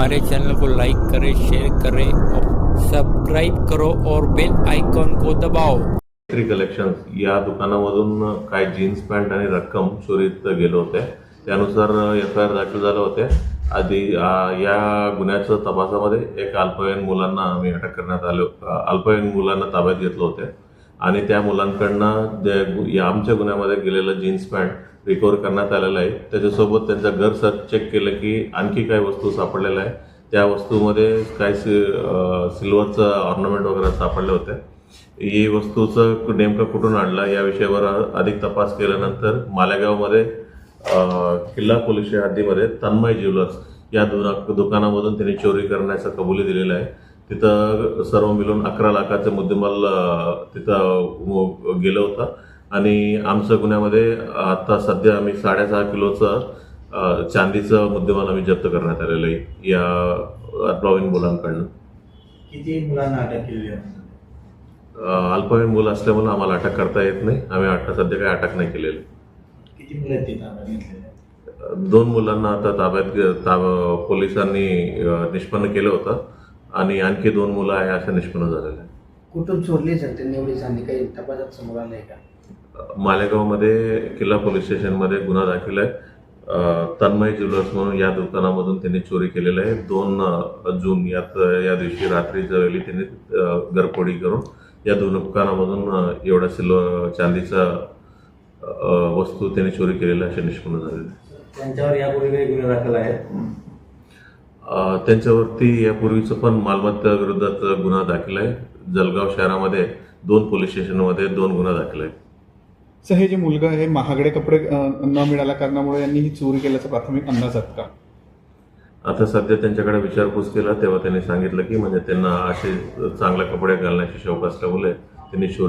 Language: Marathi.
हमारे चैनल को लाइक करें शेयर करें और सब्सक्राइब करो और बेल आइकॉन को दबाओ। थ्री कलेक्शन या दुकानामधून काय जीन्स पॅन्ट आणि रक्कम चोरीत गेले होते त्यानुसार एफ आय आर दाखल झाले होते. आधी या गुन्ह्याच्या तपासामध्ये एक अल्पवयीन मुलांना आम्ही अटक करण्यात आलो अल्पवयीन मुलांना ताब्यात घेतलं होते. आणि त्या मुलांकडनं जे या आमच्या गुन्ह्यामध्ये गेलेलं जीन्स पॅन्ट रिकवर करण्यात आलेलं आहे. त्याच्यासोबत त्यांचं घर सर्च चेक केलं की आणखी काय वस्तू सापडलेल्या आहे त्या वस्तूमध्ये काय सि सिल्वरचं ऑर्नामेंट वगैरे सापडले होते ही वस्तूचं नेमकं कुठून आणलं या विषयावर अधिक तपास केल्यानंतर मालेगावमध्ये किल्ला पोलीस हद्दीमध्ये तन्मय ज्वेलर्स या दुना दुकानामधून त्यांनी चोरी करण्याचा कबुली दिलेला आहे. तिथं सर्व मिळून अकरा लाखाचं मुद्देमाल तिथं गेलं होतं. आणि आमच्या गुन्ह्यामध्ये आता सध्या आम्ही साडेसहा किलोचं चांदीचं मुद्देमाल आम्ही जप्त करण्यात आलेलं आहे. या अल्पवयीन मुलांकडनं. किती मुलांना अटक अं, अल्पवयीन मुलं असल्यामुळे आम्हाला अटक करता येत नाही. आम्ही आता सध्या काही अटक नाही केलेली. किती मुलं दोन मुलांना आता ताब्यात ताब पोलिसांनी निष्पन्न केलं होतं. आणि आणखी दोन मुलं आहे असं निष्पन्न झालेलं आहे कुठून चोरली जाते एवढी चांदी काही तपासात समोर आलंय का? मालेगावमध्ये किल्ला पोलीस स्टेशनमध्ये गुन्हा दाखल आहे. तन्मय ज्वेलर्स म्हणून या दुकानामधून त्यांनी चोरी केलेलं आहे. दोन जून यात या दिवशी रात्रीच्या वेळी त्यांनी अं, घरफोडी करून. या दोन दुकानामधून एवढा सिल्वर चांदीचा वस्तू त्यांनी चोरी केलेला असे निष्पन्न झालेले आहे. त्यांच्यावर यापूर्वी काही गुन्हे दाखल आहेत? अ, त्यांच्यावरती यापूर्वीचं पण मालमत्ता विरोधात गुन्हा दाखल आहे. जळगाव शहरामध्ये दोन पोलीस स्टेशनमध्ये दोन गुन्हा दाखल आहे सर हे जे मुलगा आहे महागडे कपडे न मिळाल्या कारणामुळे यांनी ही चोरी केल्याचा प्राथमिक अंदाज आहेत का? आता सध्या त्यांच्याकडे विचारपूस केला तेव्हा त्यांनी सांगितलं की म्हणजे त्यांना असे चांगले कपडे घालण्याची शौक असल्यामुळे त्यांनी चोरी